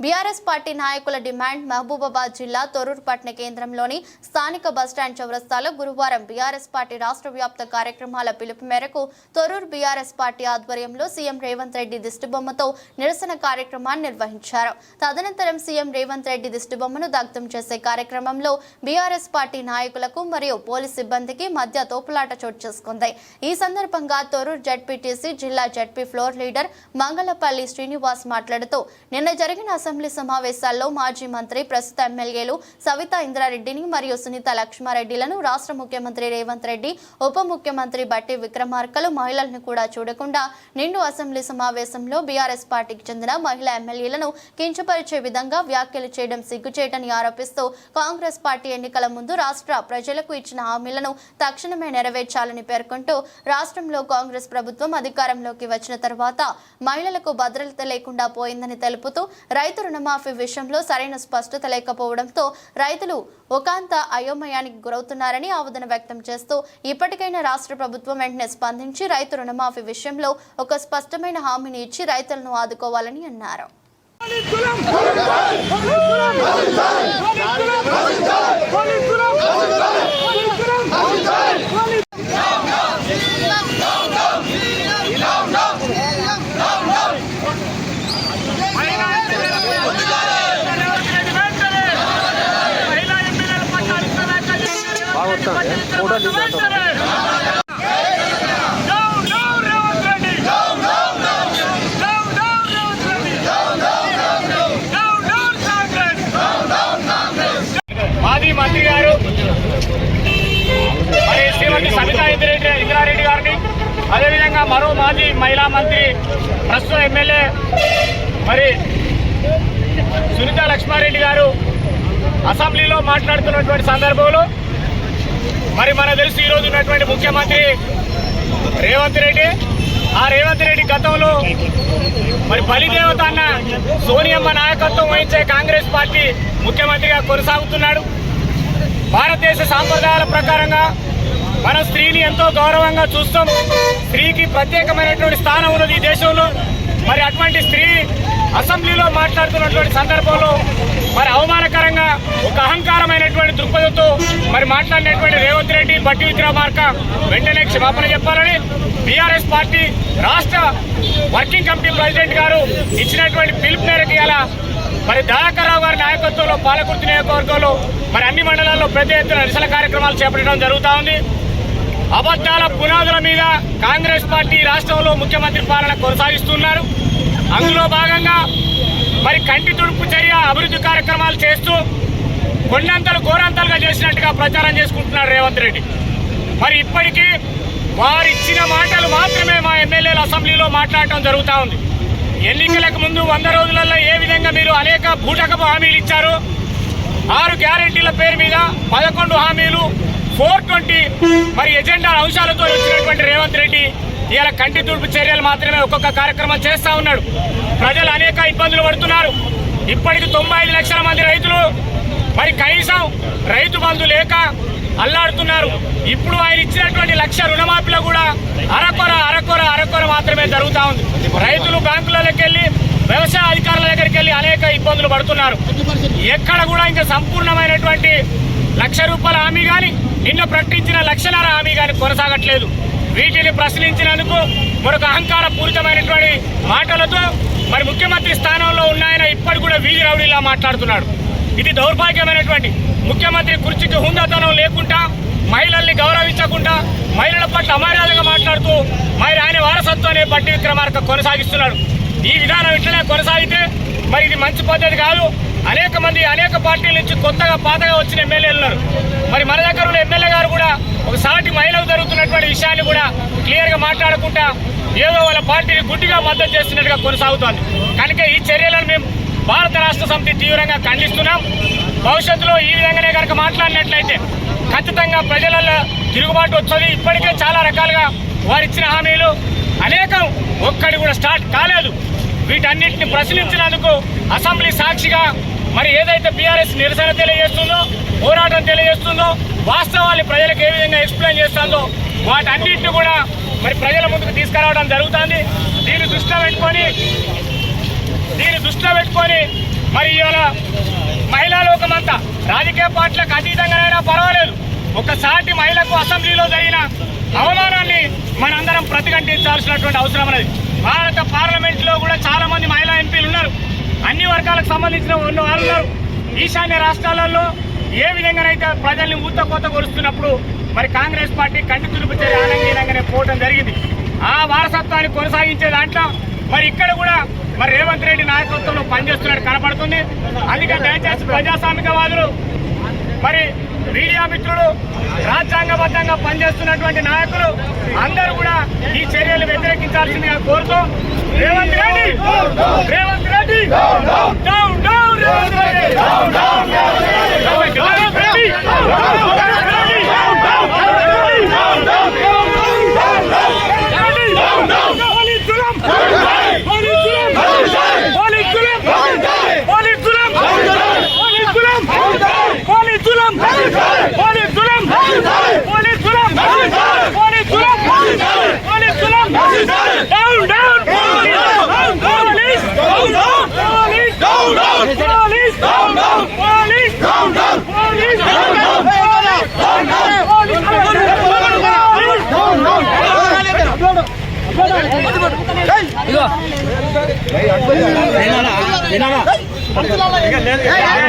BRS party నాయకుల demand Mahabubabad జిల్లా తొర్రూరు పట్టణ కేంద్రంలోని స్థానిక బస్టాండ్ చౌరస్తాలో గురువారం బీఆర్ఎస్ పార్టీ రాష్ట్ర వ్యాప్త కార్యక్రమాల పిలుపు మేరకు తొరూరు బీఆర్ఎస్ పార్టీ ఆధ్వర్యంలో సీఎం రేవంత్ రెడ్డి దిష్టిబొమ్మతో నిరసన కార్యక్రమాన్ని నిర్వహించారు. తదనంతరం సీఎం రేవంత్ రెడ్డి దిష్టిబొమ్మను దగ్ధం చేసే కార్యక్రమంలో బీఆర్ఎస్ పార్టీ నాయకులకు మరియు పోలీస్ సిబ్బందికి మధ్య తోపులాట చోటు చేసుకుంది. ఈ సందర్భంగా తొరూరు జడ్పీటీసీ జిల్లా ZP floor leader Mangalapalli Srinivas మాట్లాడుతూ నిన్న జరిగిన అసెంబ్లీ సమావేశాల్లో మాజీ మంత్రి ప్రస్తుత ఎమ్మెల్యేలు సవితా ఇంద్రారెడ్డిని మరియు సునీత లక్ష్మారెడ్డిలను రాష్ట్ర ముఖ్యమంత్రి రేవంత్ రెడ్డి ఉప ముఖ్యమంత్రి బట్టి విక్రమార్కలు మహిళలను కూడా చూడకుండా నిండు అసెంబ్లీ సమావేశంలో బీఆర్ఎస్ పార్టీకి చెందిన మహిళా ఎమ్మెల్యేలను కించపరిచే విధంగా వ్యాఖ్యలు చేయడం సిగ్గుచేటని ఆరోపిస్తూ కాంగ్రెస్ పార్టీ ఎన్నికల ముందు రాష్ట్ర ప్రజలకు ఇచ్చిన హామీలను తక్షణమే నెరవేర్చాలని పేర్కొంటూ రాష్ట్రంలో కాంగ్రెస్ ప్రభుత్వం అధికారంలోకి వచ్చిన తర్వాత మహిళలకు భద్రత లేకుండా పోయిందని తెలుపుతూ రైతు రుణమాఫీ విషయంలో సరైన స్పష్టత లేకపోవడంతో రైతులు ఒకాంత అయోమయానికి గురవుతున్నారని ఆవేదన వ్యక్తం చేస్తూ ఇప్పటికైనా రాష్ట్ర ప్రభుత్వం వెంటనే స్పందించి రైతు రుణమాఫీ విషయంలో ఒక స్పష్టమైన హామీని ఇచ్చి రైతులను ఆదుకోవాలని అన్నారు. మాజీ మంత్రి గారు మరి శ్రీమతి సబితా ఇందిరెడ్డి ఇంద్రారెడ్డి గారిని అదేవిధంగా మరో మాజీ మహిళా మంత్రి ప్రస్తుత ఎమ్మెల్యే మరి సునీత లక్ష్మారెడ్డి గారు అసెంబ్లీలో మాట్లాడుతున్నటువంటి సందర్భంలో మరి మనకు తెలుసు ఈరోజు ఉన్నటువంటి ముఖ్యమంత్రి రేవంత్ రెడ్డి. ఆ రేవంత్ రెడ్డి గతంలో మరి బలిదేవత అన్న సోనియమ్మ నాయకత్వం వహించే కాంగ్రెస్ పార్టీ ముఖ్యమంత్రిగా కొనసాగుతున్నాడు. భారతదేశ సాంప్రదాయాల ప్రకారంగా మన స్త్రీని ఎంతో గౌరవంగా చూస్తాం. స్త్రీకి ప్రత్యేకమైనటువంటి స్థానం ఉన్నది ఈ దేశంలో. మరి అటువంటి స్త్రీ అసెంబ్లీలో మాట్లాడుతున్నటువంటి సందర్భంలో మరి అవమానకరంగా ఒక అహంకారమైనటువంటి దృక్పథంతో మరి మాట్లాడినటువంటి రేవంత్ రెడ్డి బట్టి విక్రమార్క వెంటనే క్షమాపణ చెప్పాలని బీఆర్ఎస్ పార్టీ రాష్ట్ర వర్కింగ్ కమిటీ ప్రెసిడెంట్ గారు ఇచ్చినటువంటి పిలుపు మేరకు ఇలా మరి దయాకర్రావు గారి నాయకత్వంలో పాలకుర్తి నియోజకవర్గంలో మరి అన్ని మండలాల్లో పెద్ద ఎత్తున నిరసన కార్యక్రమాలు చేపట్టడం జరుగుతూ ఉంది. అబద్ధాల పునాదుల మీద కాంగ్రెస్ పార్టీ రాష్ట్రంలో ముఖ్యమంత్రి పాలన కొనసాగిస్తున్నారు. అందులో భాగంగా మరి కంటి తుడుపు చర్య అభివృద్ధి కార్యక్రమాలు చేస్తూ కొండంతలు ఘోరంతలుగా చేసినట్టుగా ప్రచారం చేసుకుంటున్నారు రేవంత్ రెడ్డి. మరి ఇప్పటికీ వారు ఇచ్చిన మాటలు మాత్రమే మా ఎమ్మెల్యేలు అసెంబ్లీలో మాట్లాడటం జరుగుతూ ఉంది. ఎన్నికలకు ముందు వంద రోజులలో ఏ విధంగా మీరు అనేక బూటకపు హామీలు ఇచ్చారు? ఆరు గ్యారెంటీల పేరు మీద పదకొండు హామీలు ఫోర్ ట్వంటీ మరి ఎజెండా అంశాలతో వచ్చినటువంటి రేవంత్ రెడ్డి ఇలా కంటి తూర్పు చర్యలు మాత్రమే ఒక్కొక్క కార్యక్రమం చేస్తూ ఉన్నాడు. ప్రజలు అనేక ఇబ్బందులు పడుతున్నారు. ఇప్పటికి తొంభై ఐదు లక్షల మంది రైతులు మరి కనీసం రైతు బంధు లేక అల్లాడుతున్నారు. ఇప్పుడు ఆయన ఇచ్చినటువంటి లక్ష రుణమాఫీలో కూడా అరకొర అరకొర అరకొర మాత్రమే జరుగుతూ ఉంది. రైతులు బ్యాంకులలోకి వెళ్ళి వ్యవసాయ అధికారుల దగ్గరికి వెళ్ళి అనేక ఇబ్బందులు పడుతున్నారు. ఎక్కడ కూడా ఇంకా సంపూర్ణమైనటువంటి లక్ష రూపాయల హామీ కానీ నిన్న ప్రకటించిన లక్షన్నర హామీ కానీ కొనసాగట్లేదు. వీటిని ప్రశ్నించినందుకు మరొక అహంకార పూరితమైనటువంటి మాటలతో మరి ముఖ్యమంత్రి స్థానంలో ఉన్నాయన ఇప్పటి కూడా వీధి రౌడీలా మాట్లాడుతున్నాడు. ఇది దౌర్భాగ్యమైనటువంటి ముఖ్యమంత్రి కుర్చీకి హుందాతనం లేకుండా మహిళల్ని గౌరవించకుండా మహిళల పట్ల అమర్యాదగా మాట్లాడుతూ మరి ఆయన వారసత్వాన్ని పట్టి విక్రమార్క కొనసాగిస్తున్నాడు. ఈ విధానం ఇట్లనే కొనసాగితే మరి ఇది మంచి పద్ధతి కాదు. అనేక మంది అనేక పార్టీల నుంచి కొత్తగా పాతగా వచ్చిన ఎమ్మెల్యేలు ఉన్నారు. మరి మన దగ్గర ఉన్న ఎమ్మెల్యే గారు కూడా ఒక సాటి మహిళకు జరుగుతున్నటువంటి విషయాన్ని కూడా క్లియర్గా మాట్లాడకుండా ఏదో వాళ్ళ పార్టీని గుడ్డిగా మద్దతు చేస్తున్నట్టుగా కొనసాగుతోంది. కనుక ఈ చర్యలను మేము భారత రాష్ట్ర సమితి తీవ్రంగా ఖండిస్తున్నాం. భవిష్యత్తులో ఈ విధంగానే కనుక మాట్లాడినట్లయితే ఖచ్చితంగా ప్రజలలో తిరుగుబాటు వస్తుంది. ఇప్పటికే చాలా రకాలుగా వారు ఇచ్చిన హామీలు అనేకం ఒక్కడి కూడా స్టార్ట్ కాలేదు. వీటన్నిటిని ప్రశ్నించినందుకు అసెంబ్లీ సాక్షిగా మరి ఏదైతే బీఆర్ఎస్ నిరసన తెలియజేస్తుందో పోరాటం తెలియజేస్తుందో వాస్తవాన్ని ప్రజలకు ఏ విధంగా ఎక్స్ప్లెయిన్ చేస్తుందో వాటన్నింటిని కూడా మరి ప్రజల ముందుకు తీసుకురావడం జరుగుతుంది. దీన్ని దృష్టిలో పెట్టుకొని దీన్ని దృష్టిలో పెట్టుకొని మరి ఇవాళ మహిళా లోకమంతా రాజకీయ పార్టీలకు అతీతంగానైనా పర్వాలేదు. ఒకసారి మహిళకు అసెంబ్లీలో జరిగిన అవమానాన్ని మనందరం ప్రతిఘటించాల్సినటువంటి అవసరం అనేది భారత పార్లమెంట్లో కూడా చాలా మంది మహిళా ఎంపీలు ఉన్నారు. అన్ని వర్గాలకు సంబంధించిన ఉన్న వాళ్ళు ఉన్నారు. ఈశాన్య రాష్ట్రాలలో ఏ విధంగానైతే ప్రజల్ని ఊత కోత కొలుస్తున్నప్పుడు మరి కాంగ్రెస్ పార్టీ కంటి తులుపు చర్య ఆనందీనంగానే పోవడం జరిగింది. ఆ వారసత్వాన్ని కొనసాగించే దాంట్లో మరి ఇక్కడ కూడా మరి రేవంత్ రెడ్డి నాయకత్వంలో పనిచేస్తున్నట్టు కనపడుతుంది. అందుకే దయచేసి ప్రజాస్వామికవాదులు మరి మీడియా మిత్రులు రాజ్యాంగబద్ధంగా పనిచేస్తున్నటువంటి నాయకులు అందరూ కూడా ఈ చర్యలు వ్యతిరేకించాల్సిందిగా కోరుతూ రేవంత్ రెడ్డి రేవంత్ రెడ్డి 你那个你看你看你看。